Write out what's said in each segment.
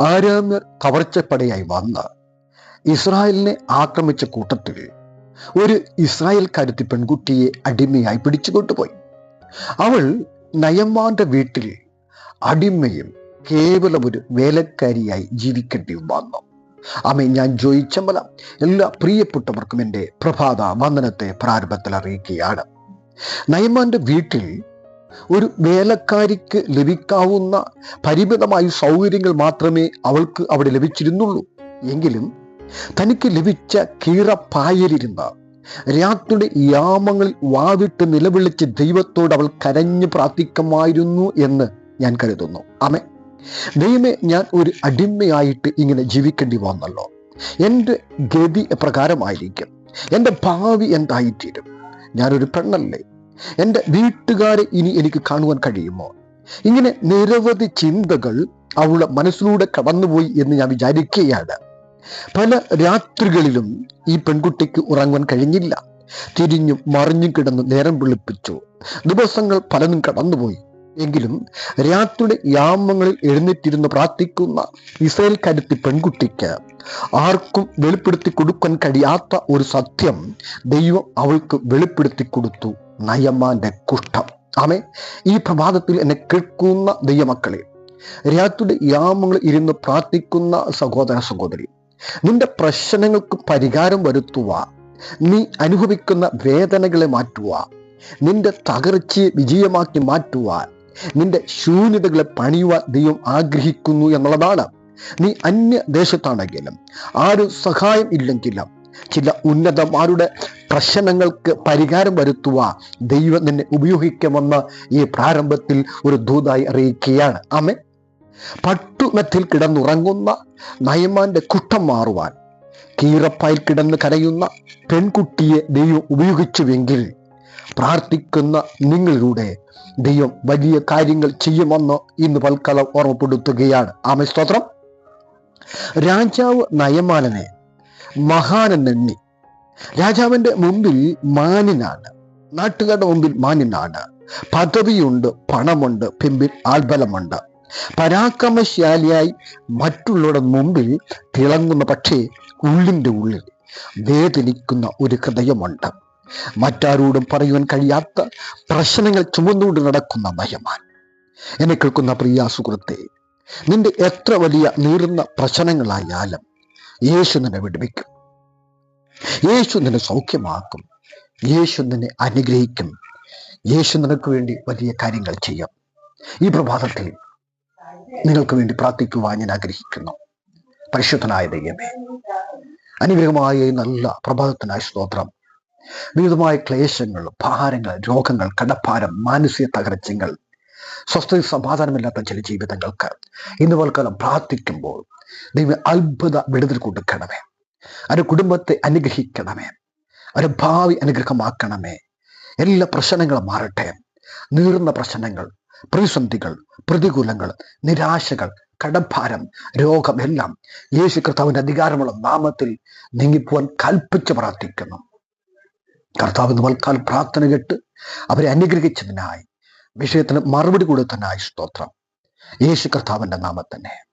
ആരാമ്യർ കവർച്ചപ്പടയായി വന്ന് ഇസ്രായേലിനെ ആക്രമിച്ച കൂട്ടത്തിൽ ഒരു ഇസ്രായേൽക്കാരത്തി പെൺകുട്ടിയെ അടിമയായി പിടിച്ചു കൊണ്ടുപോയി അവൾ നയമ്മാന്റെ വീട്ടിൽ അടിമയും കേവലം ഒരു വേലക്കാരിയായി ജീവിക്കേണ്ടി വന്നു. അമ്മ ഞാൻ ജോയിച്ചമ്പല എല്ലാ പ്രിയപ്പെട്ടവർക്കും എന്റെ പ്രഭാത വന്ദനത്തെ പ്രാരംഭത്തിൽ അറിയിക്കുകയാണ്. നയമാന്റെ വീട്ടിൽ ഒരു വേലക്കാരിക്ക് ലഭിക്കാവുന്ന പരിമിതമായ സൗകര്യങ്ങൾ മാത്രമേ അവൾക്ക് അവിടെ ലഭിച്ചിരുന്നുള്ളൂ. എങ്കിലും തനിക്ക് ലഭിച്ച കീറപ്പായലിരുന്ന രാത്രിയുടെ യാമങ്ങളിൽ വാവിട്ട് നിലവിളിച്ച് ദൈവത്തോട് അവൾ കരഞ്ഞു പ്രാർത്ഥിക്കുമായിരുന്നു എന്ന് ഞാൻ കരുതുന്നു. അമേ ദൈവമേ ഞാൻ ഒരു അടിമയായിട്ട് ഇങ്ങനെ ജീവിക്കേണ്ടി വന്നല്ലോ. എന്റെ ഗതി പ്രകാരമായിരിക്കും എന്റെ ഭാവി എന്തായിത്തീരും? ഞാനൊരു പെണ്ണല്ലേ? എന്റെ വീട്ടുകാരെ ഇനി എനിക്ക് കാണുവാൻ കഴിയുമോ? ഇങ്ങനെ നിരവധി ചിന്തകൾ അവളുടെ മനസ്സിലൂടെ കടന്നുപോയി എന്ന് ഞാൻ വിചാരിക്കുകയാണ്. പല രാത്രികളിലും ഈ പെൺകുട്ടിക്ക് ഉറങ്ങുവാൻ കഴിഞ്ഞില്ല. തിരിഞ്ഞും മറിഞ്ഞും കിടന്ന് നേരം വിളിപ്പിച്ചു. ദിവസങ്ങൾ പലതും കടന്നുപോയി. എങ്കിലും രാത്രിയുടെ യാമങ്ങളിൽ എഴുന്നേറ്റിരുന്ന് പ്രാർത്ഥിക്കുന്ന ഇസ്രായേൽ കരുത്തി പെൺകുട്ടിക്ക് ആർക്കും വെളിപ്പെടുത്തി കൊടുക്കാൻ കഴിയാത്ത ഒരു സത്യം ദൈവം അവൾക്ക് വെളിപ്പെടുത്തി കൊടുത്തു. നയമാന്റെ കുഷ്ഠം. ആമേ ഈ പ്രഭാതത്തിൽ എന്നെ കേൾക്കുന്ന ദൈവമക്കളെ രാത്രിയുടെ യാമങ്ങൾ ഇരുന്ന് പ്രാർത്ഥിക്കുന്ന സഹോദര സഹോദരി നിന്റെ പ്രശ്നങ്ങൾക്ക് പരിഹാരം വരുത്തുക നീ അനുഭവിക്കുന്ന വേദനകളെ മാറ്റുക നിന്റെ തകർച്ചയെ വിജയമാക്കി മാറ്റുക നിന്റെ ശൂന്യതകളെ പണിയുവാൻ ദൈവം ആഗ്രഹിക്കുന്നു എന്നുള്ളതാണ്. നീ അന്യ ദേശത്താണെങ്കിലും ആരും സഹായം ഇല്ലെങ്കിലും ചില ഉന്നതന്മാരുടെ പ്രശ്നങ്ങൾക്ക് പരിഹാരം വരുത്തുക ദൈവം നിന്നെ ഉപയോഗിക്കുമെന്ന് ഈ പ്രാരംഭത്തിൽ ഒരു ദൂതായി അറിയിക്കുകയാണ്. ആമേ പട്ടുമെത്തിൽ കിടന്നുറങ്ങുന്ന നയമാന്റെ കുട്ടം മാറുവാൻ കീറപ്പായിൽ കിടന്ന് കരയുന്ന പെൺകുട്ടിയെ ദൈവം ഉപയോഗിച്ചുവെങ്കിൽ പ്രാർത്ഥിക്കുന്ന നിങ്ങളിലൂടെ ദൈവം വലിയ കാര്യങ്ങൾ ചെയ്യുമെന്ന് ഇന്ന് പൽക്കാലം ഓർമ്മപ്പെടുത്തുകയാണ്. ആമേ സ്തോത്രം. രാജാവ് നയമാനനെ മഹാനെന്നെണ്ണി രാജാവിന്റെ മുമ്പിൽ മാനിനാണ്. നാട്ടുകാരുടെ മുമ്പിൽ മാനിനാണ്. പദവിയുണ്ട് പണമുണ്ട് പിമ്പിൽ ആൾബലമുണ്ട്. പരാക്രമശാലിയായി മറ്റുള്ളവരുടെ മുമ്പിൽ തിളങ്ങുന്ന പക്ഷേ ഉള്ളിന്റെ ഉള്ളിൽ വേദനിക്കുന്ന ഒരു ഹൃദയമുണ്ട്. മറ്റാരോടും പറയുവാൻ കഴിയാത്ത പ്രശ്നങ്ങൾ ചുമന്നുകൊണ്ട് നടക്കുന്ന മയമാൻ എന്നെ കേൾക്കുന്ന പ്രിയ സുഹൃത്തെ നിന്റെ എത്ര വലിയ നീറുന്ന പ്രശ്നങ്ങളായാലും യേശു നിന്നെ വിടുവിക്കും. യേശു നിന്നെ സൗഖ്യമാക്കും. യേശു നിന്നെ അനുഗ്രഹിക്കും. യേശു നിനക്ക് വേണ്ടി വലിയ കാര്യങ്ങൾ ചെയ്യാം. ഈ പ്രഭാതത്തിൽ നിങ്ങൾക്ക് വേണ്ടി പ്രാർത്ഥിക്കുവാൻ ഞാൻ ആഗ്രഹിക്കുന്നു. പരിശുദ്ധനായ ദൈവമേ അനുഗ്രഹമായ നല്ല പ്രഭാതത്തിനായ സ്തോത്രം. വിവിധമായ ക്ലേശങ്ങൾ ഭാരങ്ങൾ രോഗങ്ങൾ കടഭാരം മാനസിക തകർച്ചകൾ സ്വസ്ഥ സമാധാനമില്ലാത്ത ചില ജീവിതങ്ങൾക്ക് ഇന്ന് പോൽക്കാലം പ്രാർത്ഥിക്കുമ്പോൾ ദൈവം അത്ഭുത വിടുതൽ കൊടുക്കണമേ. ഒരു കുടുംബത്തെ അനുഗ്രഹിക്കണമേ. അവരുടെ ഭാവി അനുഗ്രഹമാക്കണമേ. എല്ലാ പ്രശ്നങ്ങളും മാറട്ടെ. നീറുന്ന പ്രശ്നങ്ങൾ പ്രതിസന്ധികൾ പ്രതികൂലങ്ങൾ നിരാശകൾ കടഭാരം രോഗം എല്ലാം യേശു കർത്താവിന്റെ അധികാരമുള്ള നാമത്തിൽ നീങ്ങിപ്പോവാൻ കൽപ്പിച്ച് പ്രാർത്ഥിക്കുന്നു. കർത്താവ് തൽക്കാലം പ്രാർത്ഥന കേട്ട് അവരെ അനുഗ്രഹിച്ചതിനായി വിഷയത്തിന് മറുപടി കൊടുത്തതിനായി സ്തോത്രം. യേശു കർത്താവിന്റെ നാമത്തന്നെ.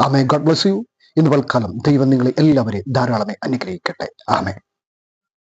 ആമേ ഗോഡ് ബ്ലസ് യു. ഇന്ന് വൽക്കാലം ദൈവം നിങ്ങളെ എല്ലാവരെയും ധാരാളമേ അനുഗ്രഹിക്കട്ടെ. ആമേ